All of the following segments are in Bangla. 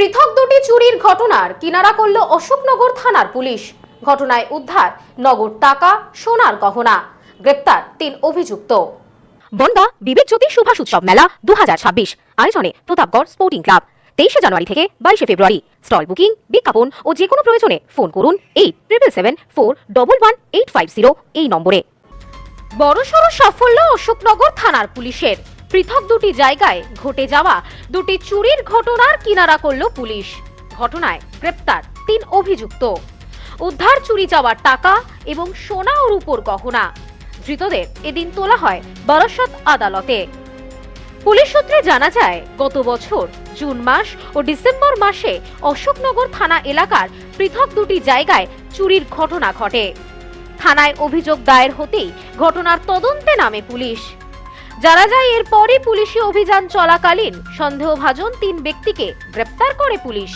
পৃথক দুটি চুরির ঘটনার কিনারা করল অশোকনগর থানার পুলিশ। ঘটনায় উদ্ধার নগদ টাকা সোনার গহনা। গ্রেপ্তার তিন অভিযুক্ত। বনগা বিবেক জ্যোতি সুভাষ উৎসব মেলা দুহাজার ছাব্বিশ। আয়োজনে প্রতাপগড় স্পোর্টিং ক্লাব। তেইশে জানুয়ারি থেকে বাইশে ফেব্রুয়ারি। স্টল বুকিং বিজ্ঞাপন ও যে কোনো প্রয়োজনে ফোন করুন eight triple seven four double one eight five zero এই নম্বরে। বড়সড় সাফল্য অশোকনগর থানার পুলিশের। পৃথক দুটি জায়গায় ঘটে যাওয়া দুটি চুরির ঘটনার কিনারা করল পুলিশ। ঘটনায় গ্রেপ্তার তিন অভিযুক্ত। উদ্ধার, চুরি যাওয়ার টাকা এবং সোনা ও রূপোর গহনা। ধৃতদের এদিন তোলা হয় বারাসত আদালতে। পুলিশ সূত্রে জানা যায়, গত বছর জুন মাস ও ডিসেম্বর মাসে অশোকনগর থানা এলাকার পৃথক দুটি জায়গায় চুরির ঘটনা ঘটে। থানায় অভিযোগ দায়ের হতেই ঘটনার তদন্তে নামে পুলিশ। জানা যায়, এরপরই পুলিশি অভিযান চলাকালীন সন্দেহভাজন তিন ব্যক্তিকে গ্রেপ্তার করে পুলিশ।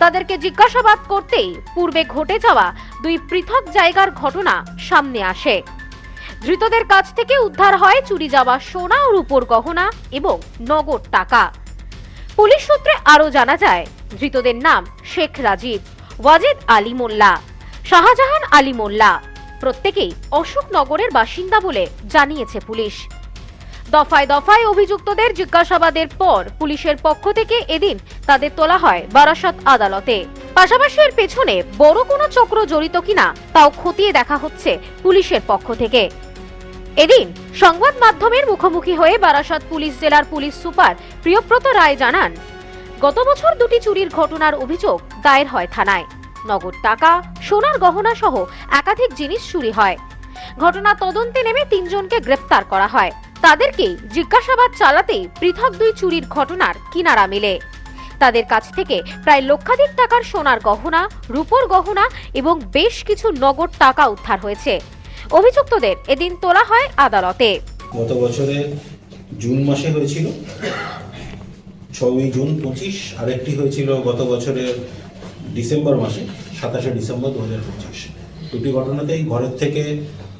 তাদেরকে জিজ্ঞাসাবাদ করতেই পূর্বে ঘটে যাওয়া দুই পৃথক জায়গার ঘটনা সামনে আসে। ধৃতদের কাছ থেকে উদ্ধার হয় চুরি যাওয়া সোনা ও রূপোর গহনা এবং নগদ টাকা। পুলিশ সূত্রে আরও জানা যায়, ধৃতদের নাম শেখ রাজীব, ওয়াজেদ আলী মোল্লা, শাহজাহান আলী মোল্লা। প্রত্যেকেই অশোকনগরের বাসিন্দা বলে জানিয়েছে পুলিশ। দফায় দফায় অভিযুক্তদের জিজ্ঞাসাবাদের পর পুলিশের পক্ষ থেকে এদিন তাদের তোলা হয় বারাসত আদালতে। পাশাপাশি এর পেছনে বড় কোনো চক্র জড়িত কিনা তাও খতিয়ে দেখা হচ্ছে পুলিশের পক্ষ থেকে। এদিন সংবাদ মাধ্যমের মুখোমুখি হয়ে বারাসত পুলিশ জেলার পুলিশ সুপার প্রিয়ব্রত রায় জানান, গত বছর দুটি চুরির ঘটনার অভিযোগ দায়ের হয় থানায়। নগদ টাকা, সোনার গহনা সহ একাধিক জিনিস চুরি হয়। ঘটনা তদন্তে নেমে তিনজনকে গ্রেপ্তার করা হয়। তাদেরকে জিজ্ঞাসাবাদ চালাতে পৃথক দুই চুরির ঘটনার কিনারা মেলে। তাদের কাছ থেকে প্রায় লক্ষাধিক টাকার সোনার গহনা, রূপোর গহনা এবং বেশ কিছু নগদ টাকা উদ্ধার হয়েছে। অভিযুক্তদের এদিন তোলা হয় আদালতে। গত বছরে জুন মাসে হয়েছিল। ছয়ই জুন পঁচিশ, আরেকটি হয়েছিল গত বছরের ডিসেম্বর মাসে, সাতাশে ডিসেম্বর দু হাজার পঁচিশ। দুটি ঘটনাতেই ঘরের থেকে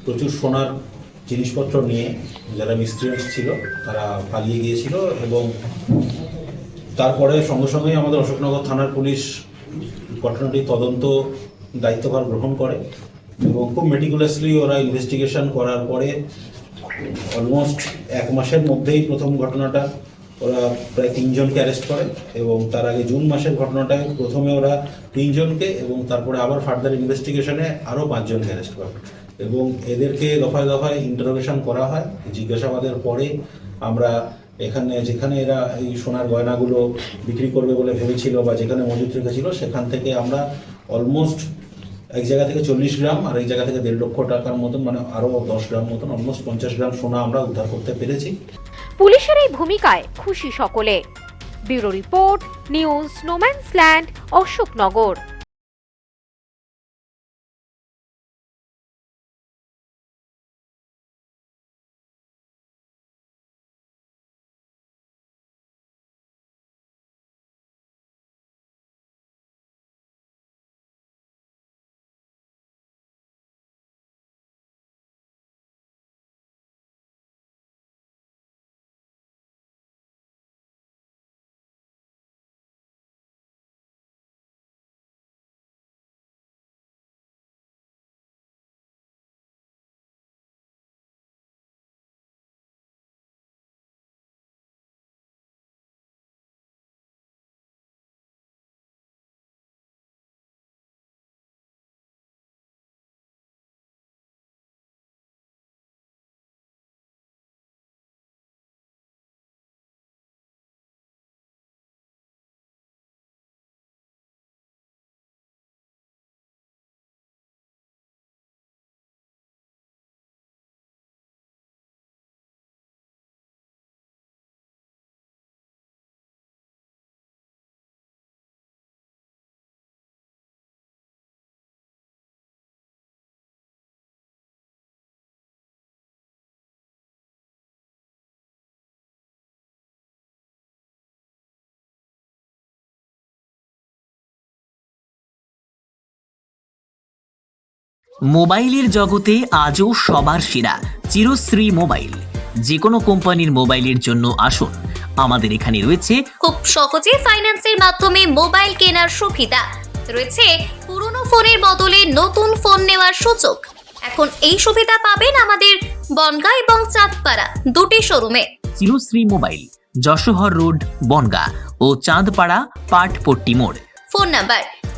প্রচুর সোনার জিনিসপত্র নিয়ে যারা মিস্ট্রিয়ান্স ছিল তারা পালিয়ে গিয়েছিল এবং তারপরে সঙ্গে সঙ্গেই আমাদের অশোকনগর থানার পুলিশ ঘটনাটি তদন্ত দায়িত্বভার গ্রহণ করে এবং খুব মেটিকুলাসলি ওরা ইনভেস্টিগেশন করার পরে অলমোস্ট এক মাসের মধ্যেই প্রথম ঘটনাটা ওরা প্রায় তিনজনকে অ্যারেস্ট করে এবং তার আগে জুন মাসের ঘটনাটায় প্রথমে ওরা তিনজনকে এবং তারপরে আবার ফার্দার ইনভেস্টিগেশনে আরও পাঁচজনকে অ্যারেস্ট করে। এবং এদেরকে দফায় দফায় ইন্টারোগেশন করা হয়, জিজ্ঞাসাবাদের পরে আমরা এখানে, যেখানে এরা এই সোনার গয়নাগুলো বিক্রি করবে বলে ভেবেছিল বা যেখানে মজুত রেখেছিল, সেখান থেকে আমরা অলমোস্ট এক জায়গা থেকে চল্লিশ গ্রাম আর এক জায়গা থেকে দেড় লক্ষ টাকার মতন মানে আরও দশ গ্রাম মতন অলমোস্ট পঞ্চাশ গ্রাম সোনা আমরা উদ্ধার করতে পেরেছি। পুলিশের এই ভূমিকায় খুশি সকলে। Bureau report, news no man's land Ashoknagar. মোবাইলের জগতে আজও সবার সেরা চিরশ্রী মোবাইল। যে কোনো কোম্পানির মোবাইলের জন্য আসুন। আমাদের এখানে রয়েছে খুব সহজে ফাইন্যান্সের মাধ্যমে মোবাইল কেনার সুবিধা। রয়েছে পুরনো ফোনের বদলে নতুন ফোন নেওয়ার সুযোগ। এখন এই সুবিধা পাবেন আমাদের বনগা এবং চাঁদপাড়া দুটি শোরুমে। চিরশ্রী মোবাইল যশোহর রোড বনগা ও চাঁদপাড়া পাটপট্টি মোড়। Phone number